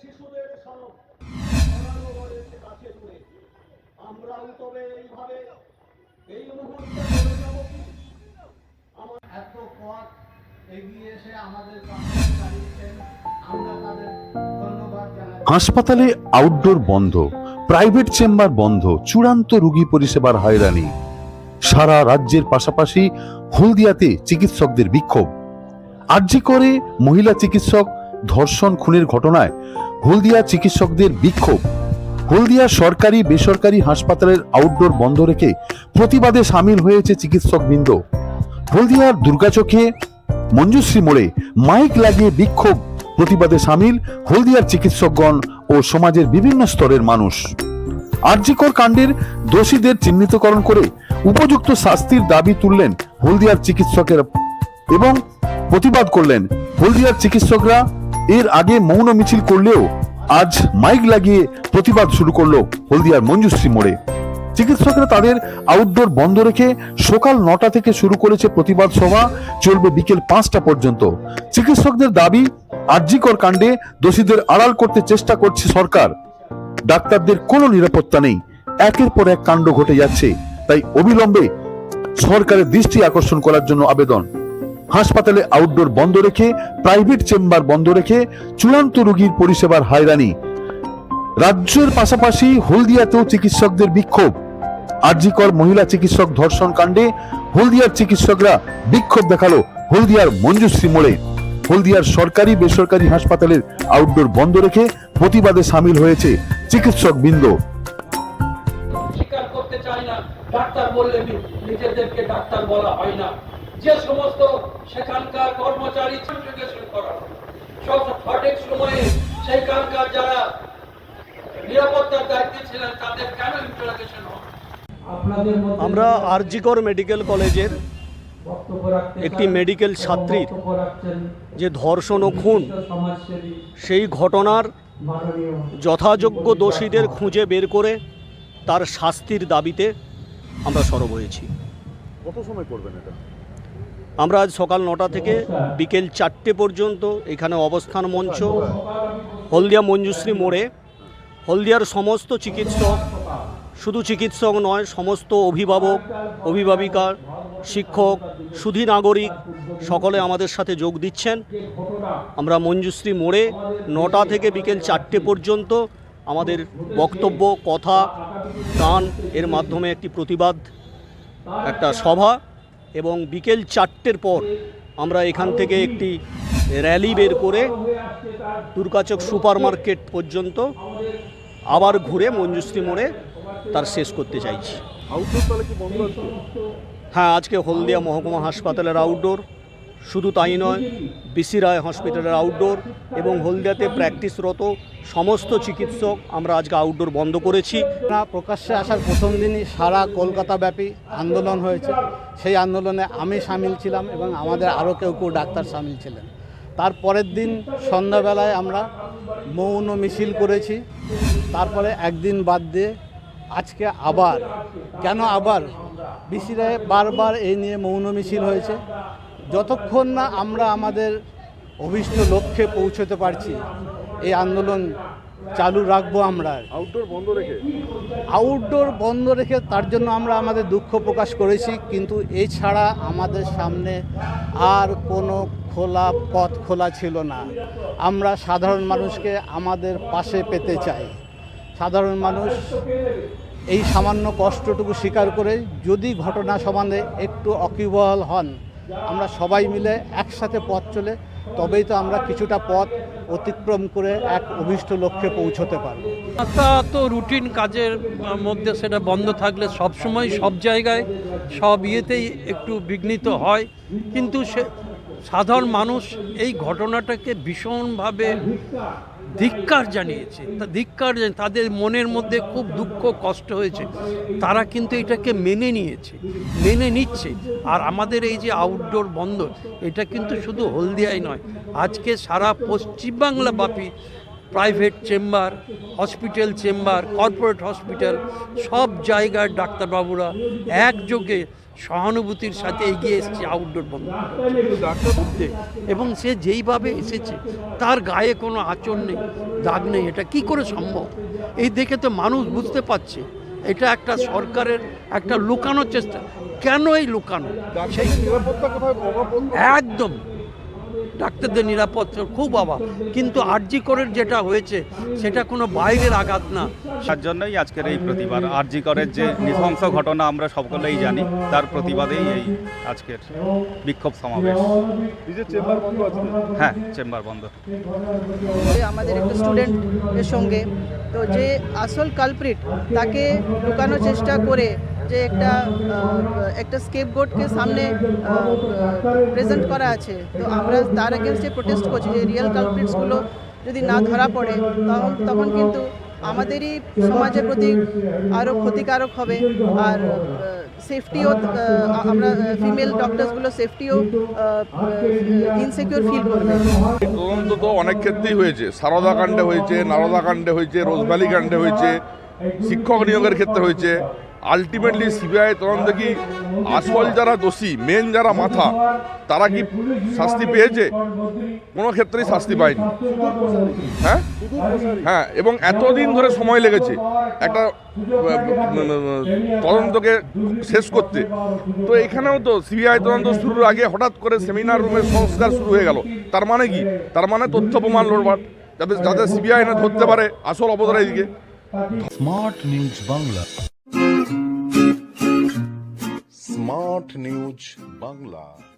শিশুদের তবে এইভাবে এই মুহূর্তে কি? এত পথ এগিয়ে এসে আমাদের আমরা হাসপাতালে আউটডোর বন্ধ প্রাইভেট চেম্বার বন্ধ, চূড়ান্ত রোগী পরিষেবার হয়রানি। সারা রাজ্যের পাশাপাশি হলদিয়াতে চিকিৎসকদের বিক্ষোভ। আর্জি করে মহিলা চিকিৎসক ধর্ষণ খুনের ঘটনায় হলদিয়া চিকিৎসকদের বিক্ষোভ। হলদিয়া সরকারি বেসরকারি হাসপাতালের আউটডোর বন্ধ রেখে প্রতিবাদে সামিল হয়েছে চিকিৎসকবৃন্দ। হলদিয়ার দুর্গাচোখে মঞ্জুশ্রী মোড়ে মাইক লাগিয়ে বিক্ষোভ। প্রতিবাদে সামিল হলদিয়ার চিকিৎসকগণ ও সমাজের বিভিন্ন স্তরের মানুষ। আরজিকর কাণ্ডের দোষীদের চিহ্নিতকরণ করে উপযুক্ত শাস্তির দাবি তুললেন হলদিয়ার চিকিৎসকের এবং প্রতিবাদ করলেন হলদিয়ার চিকিৎসকরা এর আগে মৌন মিছিল করলেও আজ মাইক লাগিয়ে প্রতিবাদ শুরু করল হলদিয়ার মঞ্জুশ্রী মোড়ে। চিকিৎসকরা তাদের আউটডোর বন্ধ রেখে সকাল নটা থেকে শুরু করেছে প্রতিবাদ সভা, চলবে বিকেল পাঁচটা পর্যন্ত। চিকিৎসকদের দাবি, আর্জিকর কাণ্ডে দোষীদের আড়াল করতে চেষ্টা করছে সরকার। ডাক্তারদের কোনো নিরাপত্তা নেই। একের পর এক কাণ্ড ঘটে যাচ্ছে। তাই অবিলম্বে সরকারের দৃষ্টি আকর্ষণ করার জন্য আবেদন। হাসপাতালে আউটডোর বন্ধ রেখে প্রাইভেট চেম্বার বন্ধ রেখে চূড়ান্ত রোগীর পরিষেবার হয়রানি। রাজ্যের পাশাপাশি হলদিয়াতেও চিকিৎসকদের বিক্ষোভ। আরজিকর মহিলা চিকিৎসক ধর্ষণ কাণ্ডে হলদিয়ার চিকিৎসকরা বিক্ষোভ দেখাল হলদিয়ার মঞ্জুশ্রী মোড়ে। হলদিয়ার সরকারি বেসরকারি হাসপাতালের আউটডোর বন্ধ রেখে প্রতিবাদে সামিল হয়েছে চিকিৎসক বৃন্দ ডাক্তার বললে নিজেদেরকে ডাক্তার বলা হয় না। যে সমস্ত সেখানকার কর্মচারী করা সব সঠিক সময়ে সেইখানকার যারা নিরাপত্তার দায়িত্বে ছিলেন তাদের কেন ইন্টারোগেশন আমরা আরজিকর মেডিকেল কলেজের একটি মেডিকেল ছাত্রীর যে ধর্ষণ ও খুন সেই ঘটনার যথাযোগ্য দোষীদের খুঁজে বের করে তার শাস্তির দাবিতে আমরা সরব হয়েছি। কত সময় করবেন এটা? আমরা আজ সকাল নটা থেকে বিকেল চারটে পর্যন্ত এখানে অবস্থান মঞ্চ, হলদিয়া মঞ্জুশ্রী মোড়ে। হলদিয়ার সমস্ত চিকিৎসক, শুধু চিকিৎসক নয়, সমস্ত অভিভাবক অভিভাবিকা শিক্ষক, সুধী নাগরিক সকলে আমাদের সাথে যোগ দিচ্ছেন। আমরা মঞ্জুশ্রী মোড়ে নটা থেকে বিকেল চারটে পর্যন্ত আমাদের বক্তব্য, কথা, গান এর মাধ্যমে একটি প্রতিবাদ, একটা সভা এবং বিকেল চারটের পর আমরা এখান থেকে একটি র্যালি বের করে দুর্গাচক সুপার মার্কেট পর্যন্ত আবার ঘুরে মঞ্জুশ্রী মোড়ে তার শেষ করতে চাইছি। হ্যাঁ আজকে হলদিয়া মহকুমা হাসপাতালের আউটডোর শুধু তাই নয়, বিসি রায় হসপিটালের আউটডোর এবং হলদিয়াতে প্র্যাকটিসরত সমস্ত চিকিৎসক আমরা আজকে আউটডোর বন্ধ করেছি। প্রকাশ্যে আসার প্রথম দিনই সারা কলকাতা ব্যাপী আন্দোলন হয়েছে। সেই আন্দোলনে আমি সামিল ছিলাম এবং আমাদের আরও কেউ কেউ ডাক্তার সামিল ছিলেন। তার পরের দিন সন্ধ্যাবেলায় আমরা মৌন মিছিল করেছি। তারপরে একদিন বাদ দিয়ে আজকে আবার, কেন আবার? বিসিরায় বারবার এই নিয়ে মৌন মিছিল হয়েছে। যতক্ষণ না আমরা আমাদের অভীষ্ট লক্ষ্যে পৌঁছতে পারছি এই আন্দোলন চালু রাখব আমরা। আউটডোর বন্ধ রেখে? আউটডোর বন্ধ রেখে তার জন্য আমরা আমাদের দুঃখ প্রকাশ করেছি কিন্তু এছাড়া আমাদের সামনে আর কোনো খোলা পথ খোলা ছিল না। আমরা সাধারণ মানুষকে আমাদের পাশে পেতে চাই। সাধারণ মানুষ এই সামান্য কষ্টটুকু স্বীকার করে যদি ঘটনা সম্বন্ধে একটু অকিবহল হন আমরা সবাই মিলে একসাথে পথ চলে, তবেই তো আমরা কিছুটা পথ অতিক্রম করে এক অভীষ্ট লক্ষ্যে পৌঁছতে পারব। রাস্তা তো রুটিন কাজের মধ্যে সেটা বন্ধ থাকলে সব সময় সব জায়গায়, সব ইয়েতেই একটু বিঘ্নিত হয়। কিন্তু সে সাধারণ মানুষ এই ঘটনাটাকে ভীষণভাবে ধিক্কার জানিয়েছে। ধিক্কার তাদের মনের মধ্যে খুব দুঃখ, কষ্ট হয়েছে। তারা কিন্তু এটাকে মেনে নিয়েছে, মেনে নিচ্ছে। আর আমাদের এই যে আউটডোর বন্ধ এটা কিন্তু শুধু হলদিয়ায় নয়, আজকে সারা পশ্চিমবাংলা ব্যাপী private chamber hospital chamber corporate hospital সব জায়গার ডাক্তারবাবুরা একযোগে সহানুভূতির সাথে এগিয়ে এসেছে আউটডোর বন্ধ। এবং সে যেইভাবে এসেছে তার গায়ে কোনো আচর নেই দাগ নেই। এটা কি করে সম্ভব? এই দেখে তো মানুষ বুঝতে পারছে এটা একটা সরকারের একটা লুকানোর চেষ্টা। কেন এই লুকানো? সেই একদম। ডাক্তারদের নিরাপত্তা খুব অভাব। কিন্তু আরজি করের যেটা হয়েছে সেটা কোনো বাইরের আঘাত না। তার জন্যই আজকের এই প্রতিবাদ। আরজি করের যে নৃশংস ঘটনা আমরা সকলেই জানি তার প্রতিবাদেই এই আজকের বিক্ষোভ সমাবেশ। হ্যাঁ চেম্বার বন্ধ। আমাদের একটা স্টুডেন্টের সঙ্গে। তো যে আসল কালপ্রিট তাকে লুকানোর চেষ্টা করে যে একটা একটা স্কেপ গোটকে সামনে প্রেজেন্ট করা আছে। তো আমরা তার এগেনস্টে প্রোটেস্ট করছি যে রিয়েল কালপ্রিটসগুলো যদি না ধরা পড়ে, তখন তখন কিন্তু আমাদেরই সমাজের প্রতি আরও ক্ষতিকারক হবে। আর সেফটিও আমরা ফিমেল ডক্টরসগুলো সেফটিও ইনসিকিউর ফিল করবে। তদন্ত তো অনেক ক্ষেত্রেই হয়েছে। সারদা কাণ্ডে হয়েছে, নারদা কাণ্ডে হয়েছে রোজভ্যালি কাণ্ডে হয়েছে, শিক্ষক নিয়োগের ক্ষেত্রে হয়েছে। আলটিমেটলি সিবিআই তদন্ত কি আসল যারা দোষী মেন যারা মাথা, তারা কি শাস্তি পেয়েছে? কোনো ক্ষেত্রেই শাস্তি পায়নি। হ্যাঁ? হ্যাঁ এবং এতদিন ধরে সময় লেগেছে একটা, তদন্তকে শেষ করতে। তো এখানেও তো সিবিআই তদন্ত শুরুর আগে হঠাৎ করে সেমিনার রুমের সংস্কার শুরু হয়ে গেল। তার মানে কি? তার মানে তথ্য প্রমাণ লোড়বাট যাতে যাতে সিবিআই না ধরতে পারে আসল অবতারের smart news Bangla smart news Bangla.